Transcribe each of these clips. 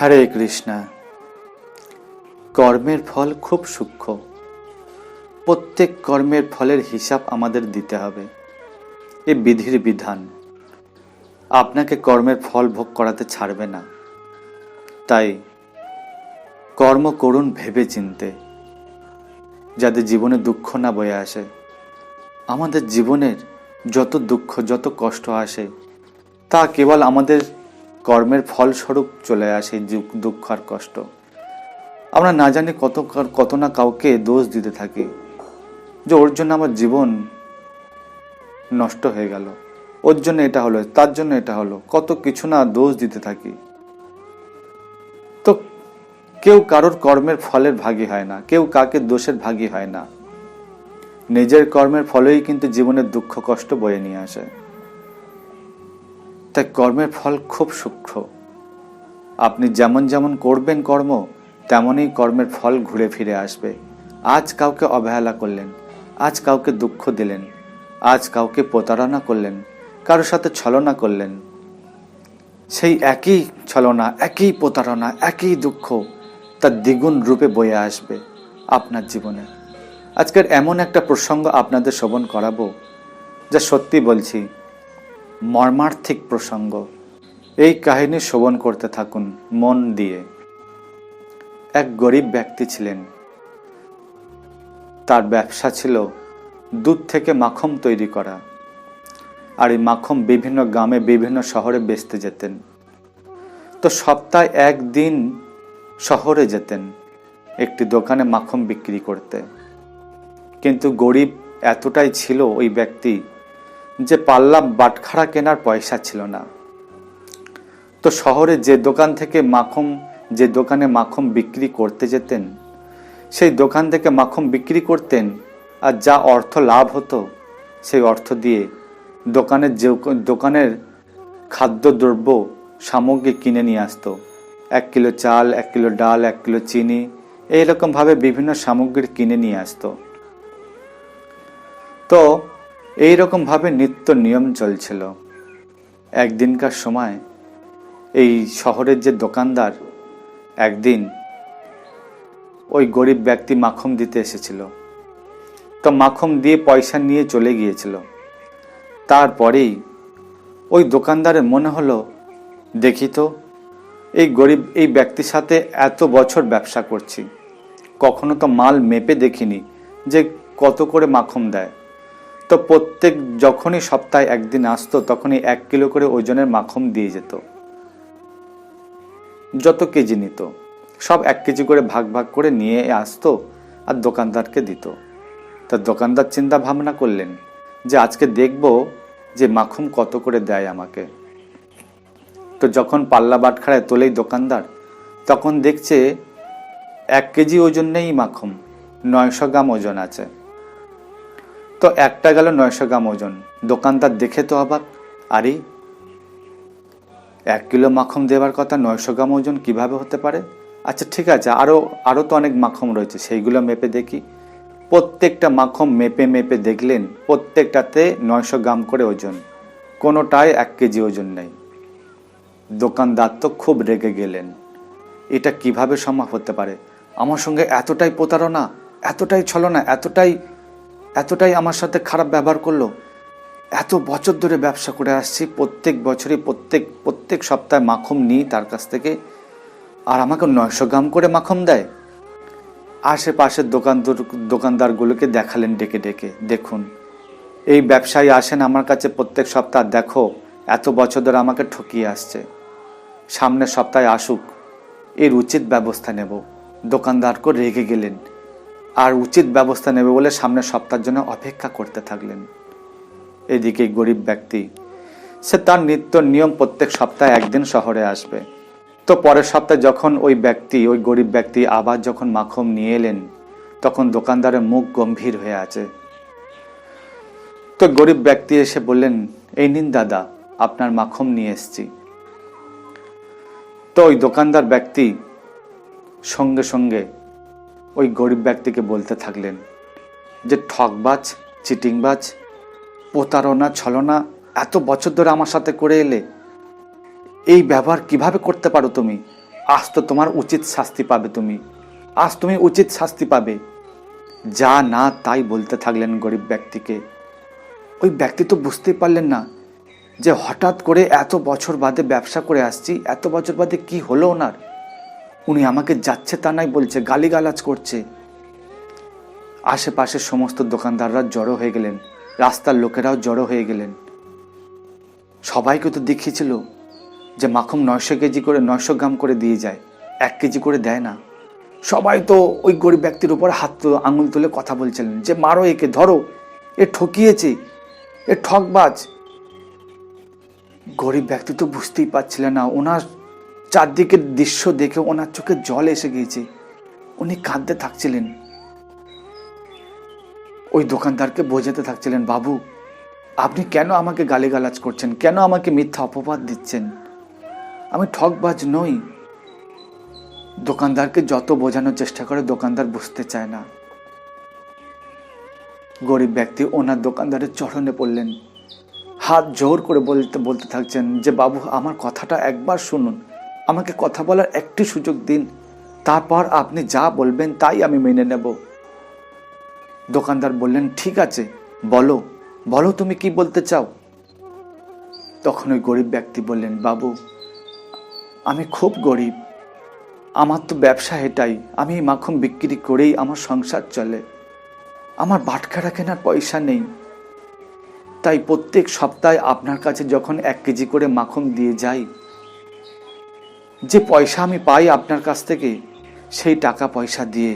হরে কৃষ্ণা। কর্মের ফল খুব সূক্ষ্ম। প্রত্যেক কর্মের ফলের হিসাব আমাদের দিতে হবে। এ বিধির বিধান। আপনাকে কর্মের ফল ভোগ করাতে ছাড়বে না। তাই কর্ম করুন ভেবে চিনতে। যাতে জীবনে দুঃখ না বয়ে আসে। আমাদের জীবনের যত দুঃখ, যত কষ্ট আসে, তা কেবল আমাদের কর্মের ফলস্বরূপ চলে আসে দুঃখ আর কষ্ট। আমরা না জানি কত কত না কাউকে দোষ দিতে থাকি, যে ওর জন্য আমার জীবন নষ্ট হয়ে গেল। ওর জন্য এটা হলো, তার জন্য এটা হলো, কত কিছু না দোষ দিতে থাকি। তো কেউ কারোর কর্মের ফলের ভাগী হয় না, কেউ কাকে দোষের ভাগী হয় না। নিজের কর্মের ফলেই কিন্তু জীবনের দুঃখ, কষ্ট বয়ে নিয়ে আসে। তাই কর্মের ফল খুব সূক্ষ্ম। আপনি যেমন যেমন করবেন কর্ম, তেমনই কর্মের ফল ঘুরে ফিরে আসবে। আজ কাউকে অবহেলা করলেন, আজ কাউকে দুঃখ দিলেন, আজ কাউকে প্রতারণা করলেন, কারও সাথে ছলনা করলেন। সেই একই ছলনা, একই প্রতারণা, একই দুঃখ তার দ্বিগুণ রূপে বয়ে আসবে আপনার জীবনে। আজকের এমন একটা প্রসঙ্গ আপনাদের শ্রবণ করাবো, যা সত্যি বলছি মর্মার্থিক প্রসঙ্গ। এই কাহিনী শ্রবণ করতে থাকুন মন দিয়ে। এক গরিব ব্যক্তি ছিলেন। তার ব্যবসা ছিল দুধ থেকে মাখম তৈরি করা। আর এই মাখন বিভিন্ন গ্রামে, বিভিন্ন শহরে বেচতে যেতেন। তো সপ্তাহে একদিন শহরে যেতেন, একটি দোকানে মাখন বিক্রি করতে। কিন্তু গরিব এতটাই ছিল ওই ব্যক্তি যে পাল্লা বাটখারা কেনার পয়সা ছিল না। তো শহরে যে দোকান থেকে মাখন, যে দোকানে মাখন বিক্রি করতে যেতেন, সেই দোকান থেকে মাখন বিক্রি করতেন আর যা অর্থ লাভ হতো, সেই অর্থ দিয়ে দোকানের যে দোকানের খাদ্যদ্রব্য সামগ্রী কিনে নিয়ে আসতো। এক কিলো চাল, এক কিলো ডাল, এক কিলো চিনি, এইরকমভাবে বিভিন্ন সামগ্রী কিনে নিয়ে আসতো। তো এই ভাবে নিত্য নিয়ম চলছিল। একদিনকার সময় এই শহরের যে দোকানদার একদিন ওই গরিব ব্যক্তি মাখন দিতে এসেছিল। তো মাখন দিয়ে পয়সা নিয়ে চলে গিয়েছিল। তারপরেই ওই দোকানদারের মনে হলো, দেখি তো, এই গরিব, এই ব্যক্তির সাথে এত বছর ব্যবসা করছি। কখনো তো মাল মেপে দেখিনি যে কত করে মাখন দেয়। তো প্রত্যেক যখনই সপ্তাহে একদিন আসতো, তখনই এক কিলো করে ওজনের মাখন দিয়ে যেত। যত কেজি নিত। সব এক কেজি করে ভাগ ভাগ করে নিয়ে আসতো আর দোকানদারকে দিত। তা দোকানদার চিন্তা ভাবনা করলেন যে আজকে দেখব যে মাখন কত করে দেয় আমাকে। তো যখন পাল্লা বাটখারায় তোলেই দোকানদার, তখন দেখছে এক কেজি ওজন নেই মাখন, নয়শো গ্রাম ওজন আছে। তো একটা গেল নয়শো গ্রাম ওজন। দোকানদার দেখে তো অবাক। আরে, এক কিলো মাখন দেওয়ার কথা নয়শো গ্রাম ওজন কীভাবে হতে পারে? আচ্ছা ঠিক আছে আরও আরও তো অনেক মাখন রয়েছে, সেইগুলো মেপে দেখি। প্রত্যেকটা মাখন মেপে মেপে দেখলেন, প্রত্যেকটাতে নয়শো গ্রাম করে ওজন। কোনোটাই এক কেজি ওজন নেই। দোকানদার তো খুব রেগে গেলেন। এটা কীভাবে সম্ভব হতে পারে? আমার সঙ্গে এতটাই প্রতারণা, এতটাই ছলনা, এতটাই এতটাই আমার সাথে খারাপ ব্যবহার করল। এত বছর ধরে ব্যবসা করে আসছি, প্রত্যেক বছরই, প্রত্যেক প্রত্যেক সপ্তাহে মাখন নিই তার কাছ থেকে। আর আমাকে নয়শো গ্রাম করে মাখন দেয়। আশেপাশের দোকানদার, দোকানদারগুলোকে দেখালেন ডেকে ডেকে, দেখুন। এই ব্যবসায়ী আসেন আমার কাছে প্রত্যেক সপ্তাহ, দেখো, এত বছর ধরে আমাকে ঠকিয়ে আসছে। সামনের সপ্তাহে আসুক, এর উচিত ব্যবস্থা নেব। দোকানদারকে রেগে গেলেন। আর উচিত ব্যবস্থা নেবে বলে সামনের সপ্তাহের জন্য অপেক্ষা করতে থাকলেন। এদিকে গরিব ব্যক্তি, সে তার নিত্য নিয়ম প্রত্যেক সপ্তাহে একদিন শহরে আসবে। তো পরের সপ্তাহে যখন ওই ব্যক্তি, ওই গরিব ব্যক্তি আবার যখন মাখন নিয়ে এলেন, তখন দোকানদারের মুখ গম্ভীর হয়ে আছে। তো গরিব ব্যক্তি এসে বললেন, এই নিন দাদা, আপনার মাখন নিয়ে এসছি। তো ওই দোকানদার ব্যক্তি সঙ্গে সঙ্গে ওই গরিব ব্যক্তিকে বলতে থাকলেন যে, ঠকবাজ, চিটিংবাজ, প্রতারণা, ছলনা, এত বছর ধরে আমার সাথে করে এলে, এই ব্যবহার কীভাবে করতে পারো তুমি? আজ তো তোমার উচিত শাস্তি পাবে তুমি। আজ তুমি উচিত শাস্তি পাবে। যা না তাই বলতে থাকলেন গরিব ব্যক্তিকে। ওই ব্যক্তি তো বুঝতেই পারলেন না যে, হঠাৎ করে এত বছর বাদে ব্যবসা করে আসছি, এত বছর বাদে কি হলো ওনার? উনি আমাকে যাচ্ছে তা নাই বলছে, গালিগালাজ করছে। আশেপাশের সমস্ত দোকানদাররা জড়ো হয়ে গেলেন, রাস্তার লোকেরাও জড়ো হয়ে গেলেন। সবাইকে তো দেখিয়েছিল যে মাখন নয়শো কেজি করে, নয়শো গ্রাম করে দিয়ে যায়, এক কেজি করে দেয় না। সবাই তো ওই গরিব ব্যক্তির উপর হাত আঙুল তুলে কথা বলছিলেন যে, মারো একে, ধরো, এ ঠকিয়েছে, এ ঠকবাজ। গরিব ব্যক্তি তো বুঝতেই পারছিলেন না, ওনার চারদিকের দৃশ্য দেখে ওনার চোখে জল এসে গিয়েছে। উনি কাঁদতে থাকছিলেন। ওই দোকানদারকে বোঝাতে থাকছিলেন, বাবু, আপনি কেন আমাকে গালিগালাজ করছেন? কেন আমাকে মিথ্যা অপবাদ দিচ্ছেন? আমি ঠকবাজ নই। দোকানদারকে যত বোঝানোর চেষ্টা করে, দোকানদার বুঝতে চায় না। গরিব ব্যক্তি ওনার দোকানদারের চরণে পড়লেন। হাত জোর করে বলতে বলতে থাকছেন যে, বাবু, আমার কথাটা একবার শুনুন। আমাকে কথা বলার একটি সুযোগ দিন। তারপর আপনি যা বলবেন তাই আমি মেনে নেব। দোকানদার বললেন, ঠিক আছে, বলো। বলো তুমি কি বলতে চাও? তখন ওই গরিব ব্যক্তি বললেন, বাবু, আমি খুব গরিব। আমার তো ব্যবসা এটাই। আমি এই মাখন বিক্রি করেই আমার সংসার চলে। আমার বাটখারা কেনার পয়সা নেই। তাই প্রত্যেক সপ্তাহে আপনার কাছে যখন এক কেজি করে মাখন দিয়ে যাই যে পয়সা আমি পাই আপনার কাছ থেকে, সেই টাকা পয়সা দিয়ে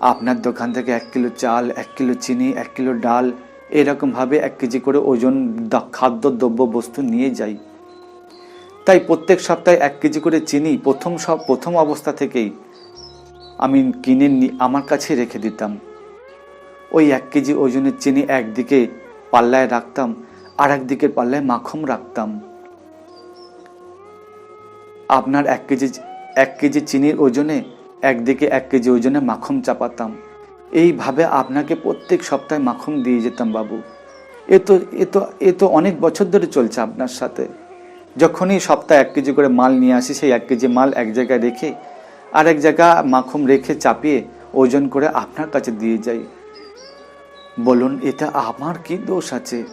আপনার দোকান থেকে এক কিলো চাল, এক কিলো চিনি, এক কিলো ডাল এরকমভাবে এক কেজি করে ওজন খাদ্য দ্রব্য বস্তু নিয়ে যাই। তাই প্রত্যেক সপ্তাহে এক কেজি করে চিনি প্রথম সব প্রথম অবস্থা থেকেই আমি কিনে আমার কাছে রেখে দিতাম। ওই এক কেজি ওজনের চিনি একদিকে পাল্লায় রাখতাম আর একদিকের পাল্লায় মাখন রাখতাম। আপনার এক কেজি এক কেজি চিনির ওজনে, একদিকে এক কেজি ওজনে মাখন চাপাতাম। এইভাবে আপনাকে প্রত্যেক সপ্তাহে মাখন দিয়ে যেতাম বাবু। এ তো এ তো এ তো অনেক বছর ধরে চলছে আপনার সাথে। যখনই সপ্তাহে এক কেজি করে মাল নিয়ে আসি, সেই এক কেজি মাল এক জায়গায় রেখে আর এক জায়গা মাখন রেখে চাপিয়ে ওজন করে আপনার কাছে দিয়ে যাই। বলুন, এতে আমার কি দোষ আছে?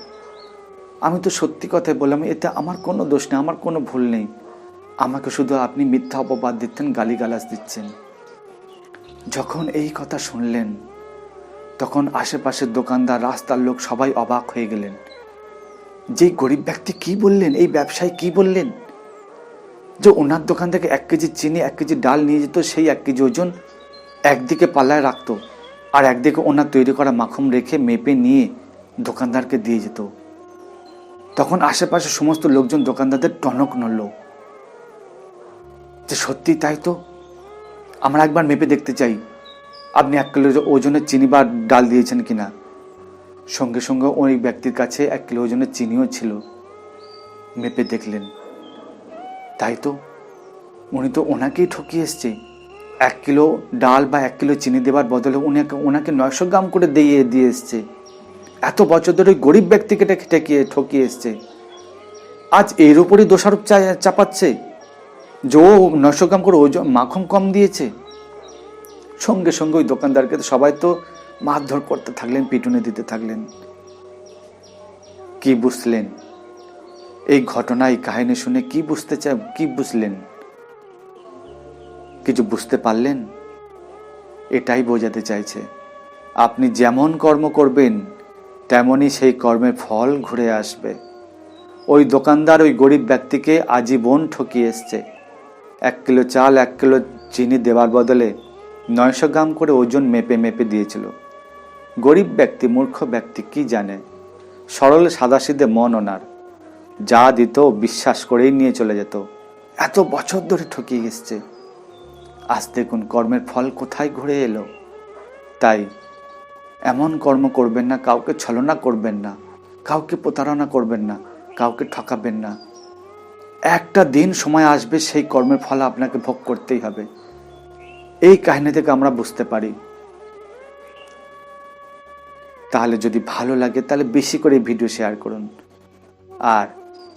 আমি তো সত্যি কথাই বললাম, এতে আমার কোনো দোষ নেই, আমার কোনো ভুল নেই। আমাকে শুধু আপনি মিথ্যা অপবাদ দিচ্ছেন, গালিগালাজ দিচ্ছেন। যখন এই কথা শুনলেন, তখন আশেপাশের দোকানদার, রাস্তার লোক সবাই অবাক হয়ে গেলেন। যে গরিব ব্যক্তি কি বললেন? এই ব্যবসায়ী কি বললেন? যে ওনার দোকান থেকে এক কেজি চিনি, এক কেজি ডাল নিয়ে যেত, সেই এক কেজি ওজন একদিকে পাল্লায় রাখতো আর একদিকে ওনার তৈরি করা মাখন রেখে মেপে নিয়ে দোকানদারকে দিয়ে যেত। তখন আশেপাশে সমস্ত লোকজন দোকানদারদের টনক নড়ল। যে সত্যি তাই তো? আমরা একবার মেপে দেখতে চাই, আপনি এক কিলো ওজনের চিনি বা ডাল দিয়েছেন কিনা? সঙ্গে সঙ্গে ওই ব্যক্তির কাছে এক কিলো ওজনের চিনিও ছিল। মেপে দেখলেন। তাই তো? উনি তো ওনাকেই ঠকিয়ে এসছে। এক কিলো ডাল বা এক কিলো চিনি দেওয়ার বদলে উনাকে ওনাকে নয়শো গ্রাম করে দিয়ে দিয়ে এসছে। এত বছর ধরে গরিব ব্যক্তিকে ঠেকে- ঠেকিয়ে এসছে। আজ এর উপরই দোষারোপ চাপাচ্ছে। ও নয়শো গ্রাম করে ওজন মাখন কম দিয়েছে। সঙ্গে সঙ্গে ওই দোকানদারকে তো সবাই তো মারধর করতে থাকলেন, পিটুনে দিতে থাকলেন। কি বুঝলেন? এই ঘটনা, এই কাহিনী শুনে কি বুঝতে চাই কি বুঝলেন? কিছু বুঝতে পারলেন? এটাই বোঝাতে চাইছে। আপনি যেমন কর্ম করবেন তেমনই সেই কর্মের ফল ঘুরে আসবে। ওই দোকানদার, ওই গরিব ব্যক্তিকে আজীবন ঠকিয়ে এসছে। এক কিলো চাল, এক কিলো চিনি দেওয়ার বদলে নয়শো গ্রাম করে ওজন মেপে মেপে দিয়েছিল। গরিব ব্যক্তি, মূর্খ ব্যক্তি কি জানে? সরল সাদাসিধে মন ওনার যা দিত বিশ্বাস করেই নিয়ে চলে যেত। এত বছর ধরে ঠকিয়ে এসছে আজ দেখুন কর্মের ফল কোথায় ঘুরে এলো। তাই এমন কর্ম করবেন না, কাউকে ছলনা করবেন না, কাউকে প্রতারণা করবেন না, কাউকে ঠকাবেন না। একটা দিন সময় আসবে, সেই কর্মের ফল আপনাকে ভোগ করতেই হবে। এই কাহিনী থেকে আমরা বুঝতে পারি। তাহলে যদি ভালো লাগে, তাহলে বেশি করে ভিডিও শেয়ার করুন। আর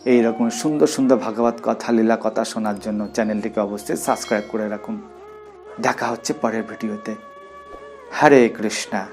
এই রকম সুন্দর সুন্দর ভাগবত কথা, লীলা কথা শোনার জন্য চ্যানেলটিকে অবশ্যই সাবস্ক্রাইব করে রাখুন। দেখা হচ্ছে পরের ভিডিওতে। হরে কৃষ্ণা।